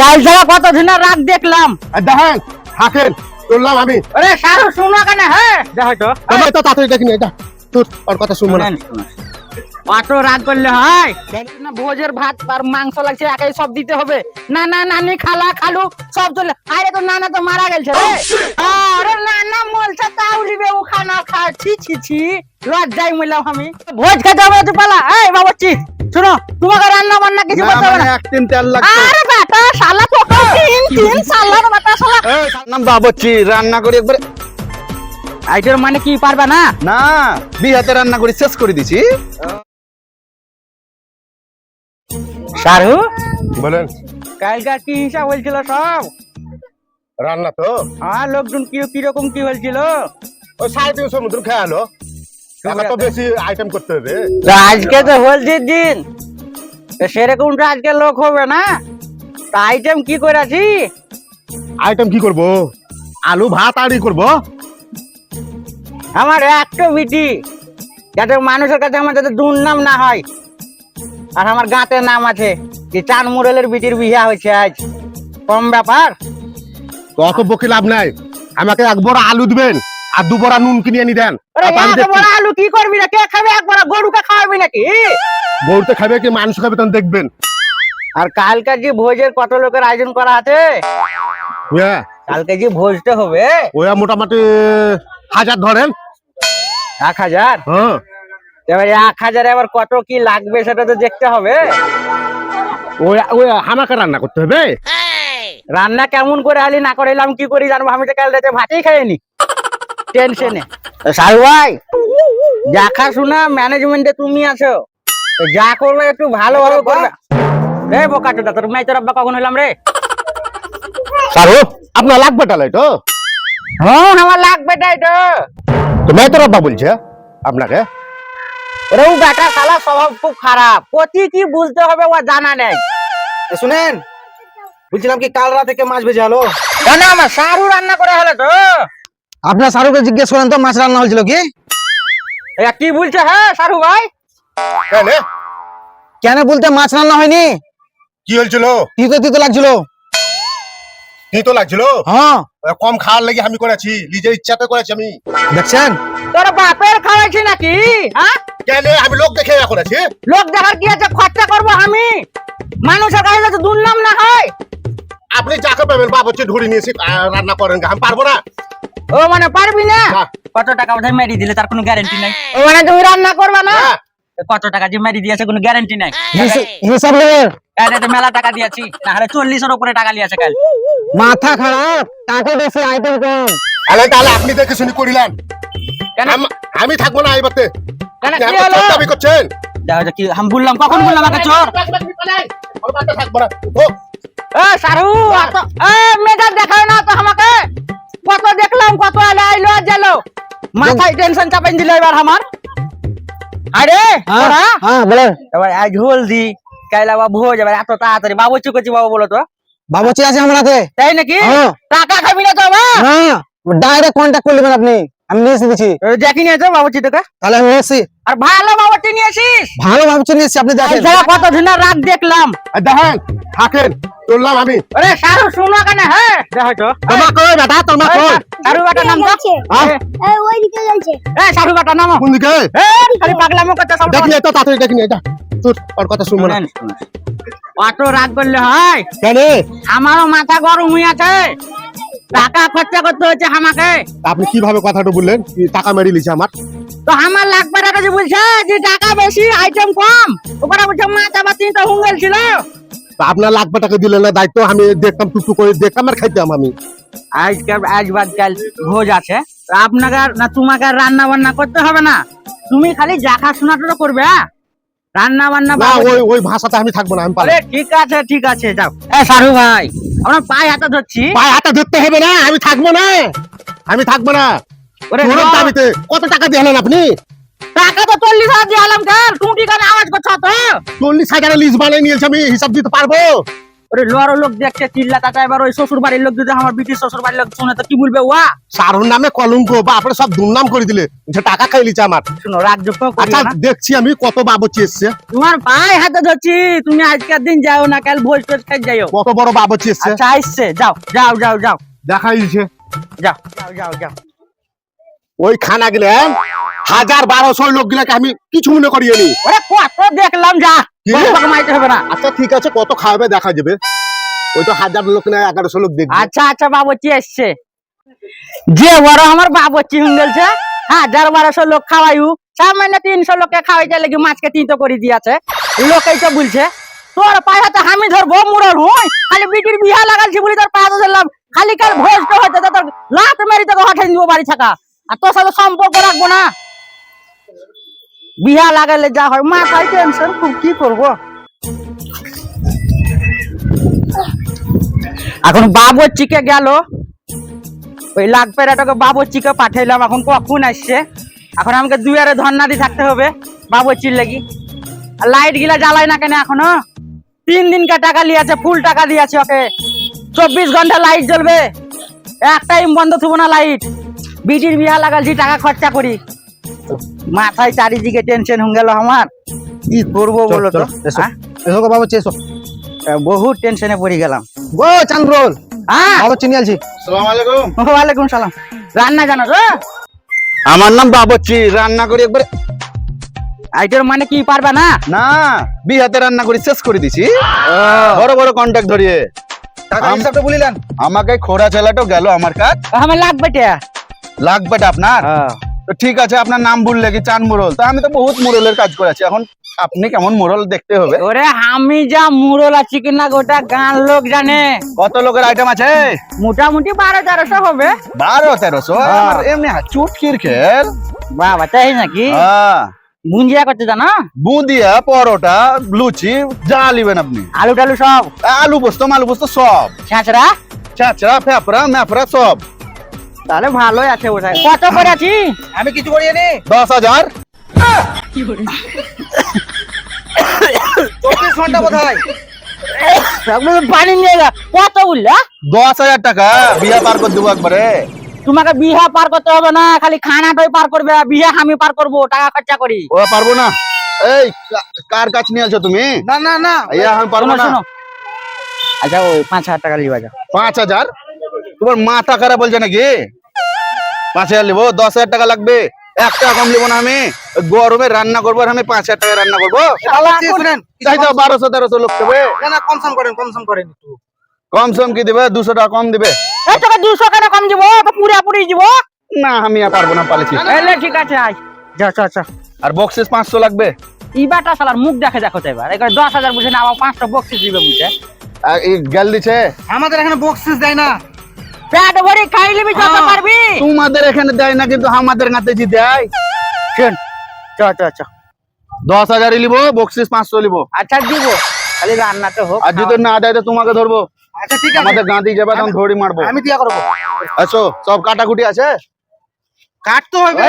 কাল ছাড়া রাগ দেখলাম। দেখেন থাকেন চললাম আমি। আরে সারু শুনো কেন হ্যাঁ দেখো তো। তোমার তো তাড়াতাড়ি দেখিনি এটা তোর ওর কথা শুনব না। অত রাগ করলে হয়? না ভোজের ভাত আর মাংস লাগছে একাই সব দিতে হবে। না না নানি খালা খালু সব চলে আরে তো নানা তো মারা গেছে রে। আরে নানা মলছে তাও লিবে ও খানা খা ছি ছি ছি লজ্জাই মরলাম আমি। ভোজ খেতে হবে তো পালা। এই বাবুচি শুনো তোমাকে রান্না বান্না কিছু করতে হবে না। এক তিন তেল লাগতো আরে বেটা শালা তিন তিন শালা রে বেটা শালা। নাম বাবচ্চি রান্না করে একবারে। আইটের মানে কি পারবা না? না বিহাতে রান্না করে শেষ করে দিছি। সারু বলেন। কালকার কি হিসাব হয়েছিল সব? রান্না তো। আর লোকজন কি কীরকম কি হয়েছিল? ওই সাড়ে তিনশো মতন খেয়ালো তো বেশি আইটেম করতে হবে। আজকে তো হলদির দিন। তো সেরকম তো আজকে লোক হবে না? আইটেম কি করেছি আইটেম কি করব? আলু ভাত আড়ি করব? আমার একটা বিটি যাতে মানুষের কাছে আমার যাতে দুর্নাম না হয়। আর আমার গাঁতে নাম আছে যে চান মুরলের বিটির বিয়া হয়েছে আজ। কম ব্যাপার? অত বকি লাভ নাই। আমাকে এক বড় আলু দিবেন আর দু বড় নুন কিনে আনি দেন। আরে। বড় আলু কি করবি না কে খাবে? একবার গরুকে খাওয়াবি নাকি? গরুতে খাবে কি মানুষ খাবে তখন দেখবেন। আর কালকে যে ভোজের কত লোকের আয়োজন করা আছে? কালকে যে ভোজটা হবে? ওই মোটামুটি হাজার ধরেন। এক হাজার? হ্যাঁ। এবার এক হাজারে আবার কত কি লাগবে সেটা তো দেখতে হবে। ওই ওই আমাকে রান্না করতে হবে? রান্না কেমন করে আলি না করে এলাম কি করি জানব? আমি তো কাল রাতে ভাতেই খাইনি। টেনশনে। সাহু ভাই। দেখা শোনা ম্যানেজমেন্টে তুমি আছো। যা করবে একটু ভালোভাবে করবে। রে বোকা চোদা তোর মেয়ে তোর আব্বা কখন হলাম রে? সারু আপনার লাগবে টালাই তো হ্যাঁ আমার লাগবে তাই তো তো মেয়ে তোর আব্বা বলছে আপনাকে? বেটা শালা স্বভাব খুব খারাপ। প্রতি কি বুঝতে হবে ও জানা নেই। এ, শুনেন বলছিলাম কি কাল রাতে কে মাছ ভেজে হলো কেন আমার সারু রান্না করে হলো তো। আপনার শাহরুখকে জিজ্ঞেস করেন তো মাছ রান্না হয়েছিল কি? এ কি বলছে হ্যাঁ সারু ভাই? কেন কেন বলতে মাছ রান্না হয়নি? কি হয়েছিল? তিতো তিতো লাগছিল। কি তো লাগছিল? হ্যাঁ। কম খাওয়ার লাগি আমি করেছি নিজের ইচ্ছাতে করেছি আমি। দেখছেন? তোর বাপের খাওয়াইছি নাকি হ্যাঁ? কেন আমি লোক দেখে ইয়া করেছি। লোক দেখার কি আছে? খরচা করব আমি। মানুষের কাছে যাতে দুর্নাম না হয়। আপনি যাকে পাবেন বাবা হচ্ছে ধরে নিয়েছি রান্না করেন আমি পারব না। ও মানে পারবি না? না। কত টাকা বোধহয় মেরি দিলে তার কোনো গ্যারান্টি নাই। ও মানে তুমি রান্না করবা না? না। কত টাকা যে মেরি দিয়েছে কোনো গ্যারান্টি নাই। হিসাব নেবেন মেলা টাকা দিয়েছি না হলে চল্লিশের উপরে টাকা লিয়েছে কাল। মাথা খারাপ টাকা বেশি আইটেম কম। তাহলে তাহলে আপনি দেখে শুনি করিলেন। কেন? আমি থাকব না এই বাতে কেন? কি করছেন? কি আমি বললাম কখন বললাম আমাকে চোর? থাকব না ও, এ সারু! এ মেজাজ দেখাও না তো আমাকে। কত দেখলাম কত আলে আইলো গেলো মাথায় টেনশন চাপাই দিল এবার আমার। আরে ওরা হ্যাঁ বলে। এবার আজ হলদি কাইলা বা ভোজ এবার এত তাড়াতাড়ি। বাবু চুকেছি বাবু বলো তো। বাবুচি আছে আমার হাতে। তাই নাকি? হ্যাঁ। টাকা খাবি না তো হ্যাঁ ডাইরেক্ট কন্ট্যাক্ট করে আপনি। আমি নিয়ে এসে দিচ্ছি এ, দেখি নিয়েছো বাবুচি তোকে। তাহলে আমি এসেছি। আর ভালো বাবুচি নিয়েছিস ভালো ভাবছি নিয়ে এসেছি আপনি দেখেন। যারা কত রাগ দেখলাম। আর দেখেন থাকেন চললাম আমি। আরে সারু শুনো কেন হ্যাঁ দেখো তো। তোমার কই বেটা তোমার কই? সারু বাটা নাম তো? হ্যাঁ? এ, ওইদিকে যাচ্ছে। এ সারু বাটা নামো। কোন দিকে? এ খালি পাগলামো কথা সব দেখিনি তো তাড়াতাড়ি দেখিনি এটা। তোর ওর কথা শুনব না। অত রাগ করলে হয়। কেন? আমারও মাথা গরম হয়ে আছে। টাকা খরচা করতে হচ্ছে আমাকে। আপনি কীভাবে কথাটা বললেন? টাকা মেরে লিছে আমার? তো আমার লাগবে টাকা যে বলছে যে টাকা বেশি আইটেম কম। ওপরে বলছে মাথা বাতি তো হুঙ্গেল ছিল। তা আপনার লাখ টাকা দিলেন না দায়িত্ব? আমি দেখতাম টুকটুক করে দেখতাম আর খাইতাম আমি। আজকে আজ বাদ কাল ভোজ আছে। তো আপনাকে আর- না তোমাকে রান্না বান্না করতে হবে না। তুমি খালি দেখা শোনাটা করবে হ্যাঁ? রান্না বান্না না ওই ওই ভাষাতে আমি থাকব না আমি পারব ঠিক আছে ঠিক আছে যাও। এ সারু ভাই। আমরা পায়ে হাতে ধরছি। পায়ে হাতে ধরতে হবে না আমি থাকব না। আমি থাকব না। ওরে দাবিতে কত টাকা দিলেন আপনি? টাকা তো চল্লিশ হাজার দিয়ে আলাম তুমি টুটি করে আওয়াজ করছ তো চল্লিশ হাজারের লিস্ট বানিয়ে নিয়েছে আমি হিসাব দিতে পারব? ওরে লোয়ারও লোক দেখছে চিল্লা তাতা এবার ওই শ্বশুর বাড়ির লোক যদি আমার ব্রিটিশ শ্বশুর বাড়ির লোক শুনে তো কি বলবে ওয়া? সারুর নামে কলঙ্ক সব দুর্নাম করে দিলে। যে টাকা আমার। শুনো রাজযোগ্য আচ্ছা দেখছি আমি কত বাবচি এসছে। তোমার পায়ে হাতে ধরছি তুমি আজকের দিন যাও না কাল ভোজ টোজ খাই যাইও। কত বড় বাবচি এসছে। আচ্ছা আসছে যাও যাও যাও যাও। দেখা দিচ্ছে যাও যাও যাও যাও। ওই খানা গেলে হাজার বারোশো লোক গুলাকে আমি কিছু মনে করিয়ে নি কত দেখলাম যা। মাইতে হবে না। আচ্ছা ঠিক আছে কত খাওয়াবে দেখা যাবে। ওই তো হাজার লোক না এগারোশো লোক দেখবে। আচ্ছা আচ্ছা বাবুচি এসছে। যে বড় আমার বাবুচি গেছে হাজার বারোশো লোক খাওয়াইউ সামান্য তিনশো লোককে খাওয়াইতে লেগে মাছকে তিনটো করে দিয়েছে। লোকেই তো বলছে তোর পায়ে হাতে আমি ধরবো মুরল হুই খালি বিটির বিহা লাগালছি বলি তোর পায়ে ধরলাম। খালি কাল ভোজটা হইতে তো তোর লাত মেরি তোকে হঠাই দিব বাড়ি থাকা। আর তোর সাথে সম্পর্ক রাখব না। বিহা লাগালে যা হয় মাথায় টেনশন খুব কি করব? এখন বাবুচিকে গেল। ওই লাখ পেরাটাকে বাবুচিকে পাঠাইলাম, এখন কখন আসছে? এখন আমাকে দুয়ারে ধর্না দিয়ে থাকতে হবে বাবুচির লাগি। আর লাইট গিলা জ্বালায় না কেন এখনও? তিন দিনকে টাকা লিয়েছে, ফুল টাকা দিয়েছে ওকে। চব্বিশ ঘণ্টা লাইট জ্বলবে। এক টাইম বন্ধ থুবো না লাইট বিটির বিহা লাগালছি টাকা খরচা করি। মাথায় চারিদিকে টেনশন হয়ে গেল আমার। কি করব বলো তো? হ্যাঁ? এসো গো বাবুচি এসো। বহুত টেনশনে পড়ে গেলাম। গো চান্দ্রল হ্যাঁ? বাবুচি নিয়ে আলছি ওয়ালাইকুম সালাম। রান্না জানো তো? আমার নাম বাবচ্চি রান্না করি একবারে। আইটের মানে কি পারবা না? না বিহাতে রান্না করি শেষ করে দিছি। বড় বড় কন্ট্যাক্ট ধরিয়ে। টাকা হিসাবটা বলিলেন। আমাকে খোরা চালাটো গেল আমার কাজ আমার লাগবে লাগবে আপনার? তো ঠিক আছে আপনার নাম বললে কি চান মুরল? তো আমি তো বহুত মুরলের কাজ করেছি এখন আপনি কেমন মুরল দেখতে হবে? ওরে আমি যা মুরল আছি কিনা গোটা গান লোক জানে। কত লোকের আইটেম আছে? মোটামুটি বারো তেরোশো হবে। বারো তেরোশো? আমার এমনি চুটকির খেল বাবা তাই নাকি? হ্যাঁ। বুঞ্জিয়া করতে জানো? বুঁদিয়া পরোটা লুচি যা নিবেন আপনি। আলু টালু সব। আলু পোস্ত মালু পোস্ত সব। ছেঁচড়া? চাচড়া ফেফড়া ম্যাফড়া সব। তাহলে ভালোই আছে ওটা কত করে আছি? আমি কিছু করিয়ে নি দশ হাজার। চব্বিশ ঘণ্টা বোধহয়। পানি নিয়ে গা কত বললা? দশ হাজার টাকা। বিয়া পার করে দেবো একবারে। তোমাকে বিহা পার করতে হবে না খালি খানাটাই পার করবে বিহা আমি পার করব টাকা খরচা করি। ও পারব না। এই কার কাছ নিয়ে আছো তুমি? না না না। ইয়া আমি পারব না। আচ্ছা ওই পাঁচ হাজার টাকা লিবা যাও। পাঁচ হাজার? তোমার মাথা খারাপ বলছে নাকি? পাঁচ হাজার নেব দশ হাজার টাকা লাগবে। এক টাকা কম লিবো না আমি। গরমে রান্না করব আর আমি পাঁচ হাজার টাকা রান্না করব। তাই তো বারোশো তেরোশো লোক দেবে। না না কনসাম করেন কনসাম করেন একটু। কম সম কি দিবে? দুশো টাকা কম দিবে। এই তোকে দুশো কেন কম দিব? তো পুরা পুরি দিব? না আমি আর পারব না পালিছি। ঠিক আছে আয়। যা চা চা আর বক্সেস পাঁচশো লাগবে। ইবাটা শালার মুখ দেখে দেখো তো এবার। এবার দশ হাজার বুঝে না আবার পাঁচটা বক্সিস দিবে বুঝে গেল দিছে। আমাদের এখানে বক্সিস দেয় না। পেট ভরে খাই যত হ্যাঁ। পারবি। তোমাদের এখানে দেয় না কিন্তু আমাদের কাছে জি দেয়। শোন চ চ চ। দশ হাজারই লিবো বক্সিস পাঁচশো লিবো। আচ্ছা দিব। খালি রান্নাটা হোক আর যদি না দেয় তো তোমাকে ধরবো। আচ্ছা ঠিক আছে। আমাদের গাঁদি যাবে তখন ধরি মারবো। আমি দিয়া করব। আসো সব কাটাকুটি আছে? কাটতে হবে।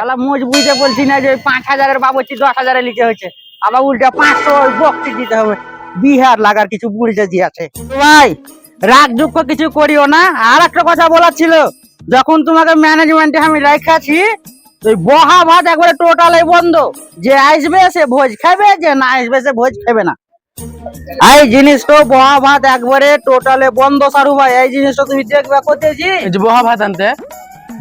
শালা মুজ বুঝতে বলছি না যে পাঁচ হাজারের বাবুচি দশ হাজারে নিতে হয়েছে। আবার উল্টা পাঁচশো বক্সি দিতে হবে। বিহার লাগার কিছু বুঝতে দিয়েছে ভাই রাগ দুঃখ কিছু করিও না। আর একটা কথা বলার ছিল যখন তোমাকে ম্যানেজমেন্টে আমি রাখাছি ওই বহা ভাত একবারে টোটালে বন্ধ। যে আসবে সে ভোজ খাবে যে না আসবে সে ভোজ খাবে না। এই জিনিসটা বহা ভাত একবারে টোটালে বন্ধ সারু ভাই এই জিনিসটা তুমি দেখবে যে বহা ভাত আনতে।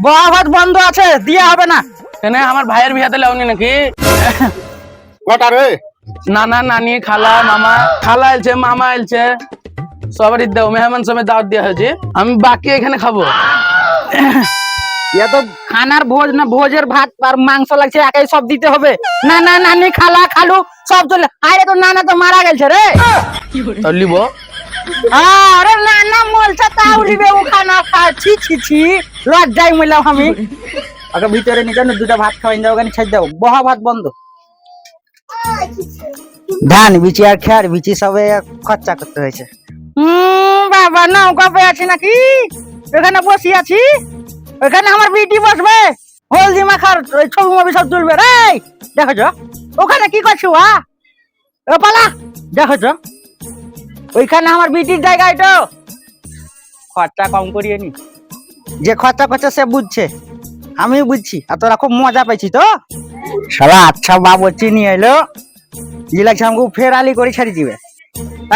বহা ভাত বন্ধ আছে দিয়ে হবে না। কেন আমার ভাইয়ের বিয়াতে লাউনি নাকি? কটা রে? নানা নানি খালা মামা খালা এলছে মামা এলছে। সবারই দাও মেহমান সময় দাওয়াত দেওয়া হয়েছে। আমি বাকি এখানে খাব। ইয়া তো খানার ভোজ না ভোজের ভাত আর মাংস লাগছে একাই সব দিতে হবে। না না নানি খালা খালু সব চলে আরে তো নানা তো মারা গেছে রে। লিব আরে নানা মলছে তাও লিবে ও খানা খা ছি ছি ছি লজ্জাই মইলাম আমি। আগে ভিতরে নিয়ে যাও দুটা ভাত খাওয়াই দাও ওখানে ছেড়ে দাও। বহা ভাত বন্ধ। ধান বিচি আর খেয়ার বিচি সবে খরচা করতে হয়েছে। বাবা নৌকা পেয়ে আছি নাকি? এখানে বসি আছি। ওখানে আমার বিটি বসবে। হলদি মাখার ছবি মবি সব তুলবে। রে দেখো ওখানে কি করছ, আ? ও পালা দেখো ওইখানে আমার বিটির জায়গা তো খরচা কম করিয়ে নি। যে খরচা করছে, সে বুঝছে। আমি বুঝছি, আর তোরা খুব মজা পেয়েছি তো? শালা আচ্ছা বাবুর্চি চিনি এলো। লাগছে আমাকে ফের আলি করে ছেড়ে দিবে।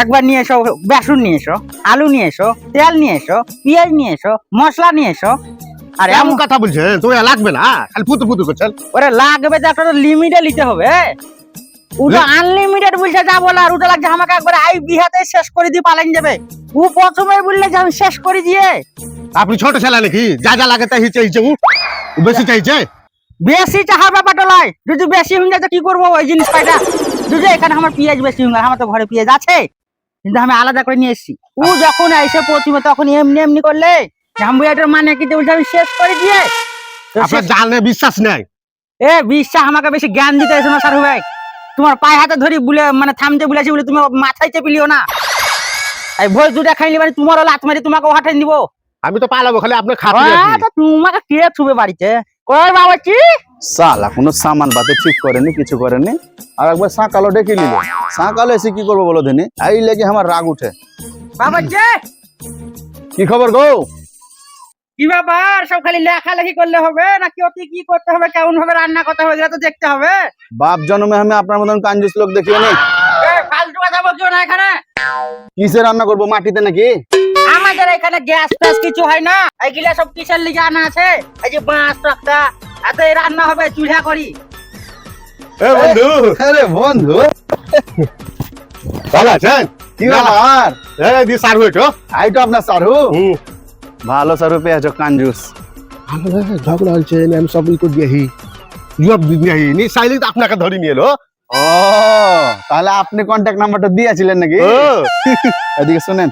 একবার নিয়ে এসো বেসন নিয়ে এসো আলু নিয়ে এসো তেল নিয়ে এসো পেঁয়াজ নিয়ে এসো মশলা নিয়ে এসো। আর এমন কথা বলছে? তুমি লাগবে না খালি ফুতু ফুতু করছেন ওরে লাগবে তো একটা লিমিটে নিতে হবে। ওটা আনলিমিটেড বলছে যা বলার ওটা লাগছে আমাকে একবার আই বিহাতে শেষ করে দিয়ে পালান যাবে। ও প্রথমে বললে যে আমি শেষ করে দিয়ে। আপনি ছোট ছেলে নাকি? যা যা লাগে তাই চাইছে ও ও বেশি চাইছে? বেশি চাহার ব্যাপারটা নয় যদি বেশি হয়ে যায় তো কি করব ওই জিনিস পাইটা যদি এখানে আমার পেঁয়াজ বেশি হয়ে আমার তো ঘরে পেঁয়াজ আছে। কিন্তু আমি আলাদা করে নিয়ে এসেছি। ও যখন এসে প্রথমে তখন এমনি এমনি করলে জাম্বুয়াটার মানে কি বলছে আমি শেষ করে দিয়ে আপনার জানে বিশ্বাস নেই? এ বিশ্বাস আমাকে বেশি জ্ঞান দিতে এসো না সারু ভাই। তোমার পায়ে হাতে ধরি বলে মানে থামতে বলেছি বলে তুমি মাথায় চেপিলিও না। এই ভোজ দুটা খাইলি মানে তোমারও লাত মারি তোমাকে হাঁটাই দিব আমি তো পালাবো খালি আপনার খাতে আহ, তোমাকে কে ছুবে বাড়িতে? কই বাবাজি সালা কোনো সামান বাতে ঠিক করেনি কিছু করেনি। আর একবার সাঁকালো ডেকে নিল। সাঁকালো এসে কি করব বলো দিনি এই লেগে আমার রাগ উঠে। কি? খবর গো? কি ব্যাপার? সব খালি লেখালেখি করলে হবে? নাকি অতি কি করতে হবে? কেমন ভাবে রান্না করতে হবে? তো দেখতে হবে। বাপ জন্মে আমি আপনার মতন কাঞ্জুস লোক দেখিও নি এ, ফালতু কথা বলছো না এখানে। কিসে রান্না করব মাটিতে নাকি? আমাদের এখানে গ্যাস ফ্যাস কিছু হয় না। এইগুলা সব কিসের লিগে আনা আছে? এই যে বাঁশ তক্তা এত রান্না হবে চুলহা করি। এ বন্ধু। আরে বন্ধু। ভালো আছেন কি ব্যাপার? এই দি সার হয়েছো আই তো আপনার সারু হুম। ভালো সারু পেয়েছ কাঞ্জুস আমাদের ঝগড়া হচ্ছে আমি সব ই করে জবাব দিয়াহি নি সাইলি আপনাকে ধরে নিয়ে এলো ও তাহলে আপনি কন্ট্যাক্ট নাম্বারটা দিয়েছিলেন নাকি? এদিকে শুনেন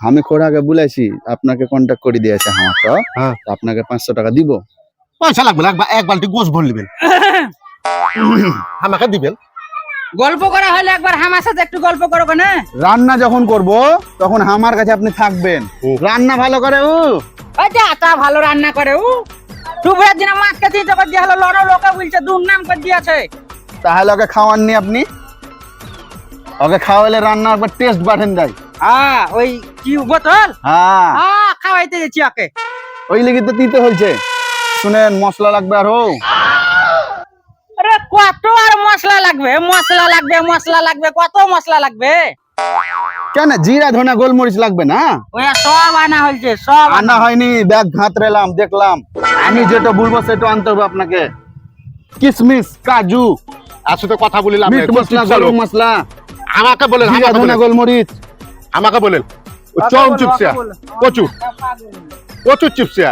আমি খোড়া আগে বলেছি আপনাকে কন্ট্যাক্ট করে দিয়েছে আমারটা হ্যাঁ। তো আপনাকে পাঁচশো টাকা দিব। পয়সা লাগবে না একবার- এক বালতি গোস ভর নেবেন। আমাকে দিবেন। গল্প করা হলে একবার আমার সাথে একটু গল্প করো কেন? রান্না যখন করব তখন আমার কাছে আপনি থাকবেন। রান্না ভালো করে ও। যে তা ভালো রান্না করে ও। দুপুরের দিনে মাছকে তিনটে করে দিয়ে হলো লড়ো লোকে বলছে দুর্নাম করে দিয়েছে। তাহলে ওকে খাওয়াননি আপনি? ওকে খাওয়ালে রান্না একবার টেস্ট বাড়েন যায় হ্যাঁ ওই কি বোতল? হ্যাঁ। হ্যাঁ খাওয়াইতে দিচ্ছি ওকে। ওই লেগে তো দিতে হয়েছে শুনেন মশলা লাগবে আরও। আরে কত আর মশলা লাগবে? মশলা লাগবে মশলা লাগবে কত মশলা লাগবে? কেন জিরা ধনা গোলমরিচ লাগবে না? সব আনা হয়েছে সব আনা হয়নি ব্যাগ ঘাতরেলাম দেখলাম। আমি যেটা বলব সেটা আনতে হবে আপনাকে। কিশমিশ কাজু। আর সাথে কথা বলিলাম মিট মশলা গরম মশলা। আমাকে বলেন জিরা ধনা গোলমরিচ। আমাকে বলেন। চম চিপসিয়া। কচু। কচু চিপসিয়া।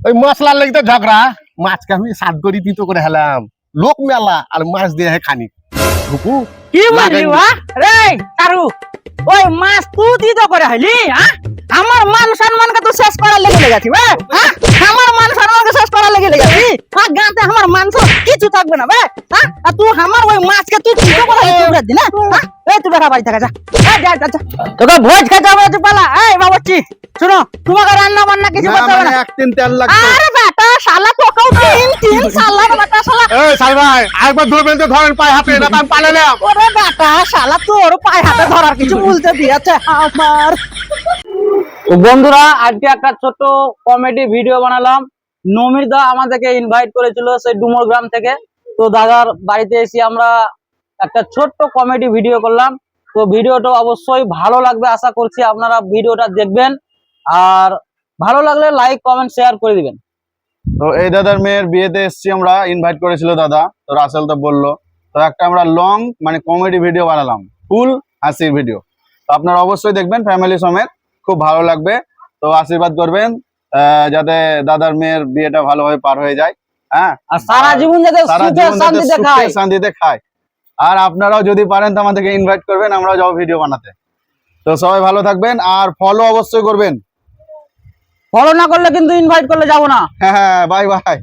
ওই মশলার লাগি ঝগড়া। মাছকে আমি সাত করি দিত করে হেলাম। লোক মেলা আর মাছ দিয়ে হে খানি। ঢুকু কি। ওয়া রে তারু ওই মাছ তুই দিত করে হলি আমার মান সম্মানকে তো শেষ করার লেগে লেগেছি হ্যাঁ আমার মান সম্মানকে শেষ করার লেগে লেগেছি আর গাঁতে আমার মান সম্মান কিছু থাকবে না বে হ্যাঁ? আর তুই আমার ওই মাছকে তুই তুই করে দিন হ্যাঁ? এই তুই বেটা বাড়ি থেকে যা। যা যা। তোকে ভোজ খেতে হবে তুই পালা। এই শোনো তোমাকে রান্না বান্না কিছু না করতে হবে মানে না। এক তিন তেল লাগবে। আরে বেটা শালা তোকেও তিন তিন শালা বেটা শালা। এই সাই ভাই আরেকবার ধরবেন তো ধরেন পায়ে হাতে না আমি পালালাম ওরে বেটা শালা তোর পায়ে হাতে ধরার কিছু বুঝতে দিয়েছে আমার। বন্ধুরা আজকে একটা ছোট কমেডি ভিডিও বানালাম। নমির দা আমাদেরকে ইনভাইট করেছিল সেই ডুমর গ্রাম থেকে। তো দাদার বাড়িতে এসে আমরা একটা ছোট্ট কমেডি ভিডিও করলাম। তো ভিডিওটা অবশ্যই ভালো লাগবে আশা করছি আপনারা ভিডিওটা দেখবেন। আর ভালো লাগলে লাইক কমেন্ট শেয়ার করে দিবেন। তো এই দাদার মেয়ের বিয়েতে এসেছি আমরা ইনভাইট করেছিল দাদা। তো রাসেল তো বলল, তো একটা আমরা লং মানে কমেডি ভিডিও বানালাম। ফুল হাসির ভিডিও তো আপনারা অবশ্যই দেখবেন ফ্যামিলি সমেত। খুব ভালো লাগবে। তো আশীর্বাদ করবেন। যাতে দাদার মেয়ের বিয়েটা ভালোভাবে পার হয়ে যায় হ্যাঁ? আর সারা জীবন যাতে সুখে শান্তিতে খায়। আর আপনারাও যদি পারেন তো আমাদেরকে ইনভাইট করবেন আমরাও যাব ভিডিও বানাতে। তো সবাই ভালো থাকবেন আর ফলো অবশ্যই করবেন। ফলো না করলে কিন্তু ইনভাইট করলে যাব না। হ্যাঁ হ্যাঁ বাই বাই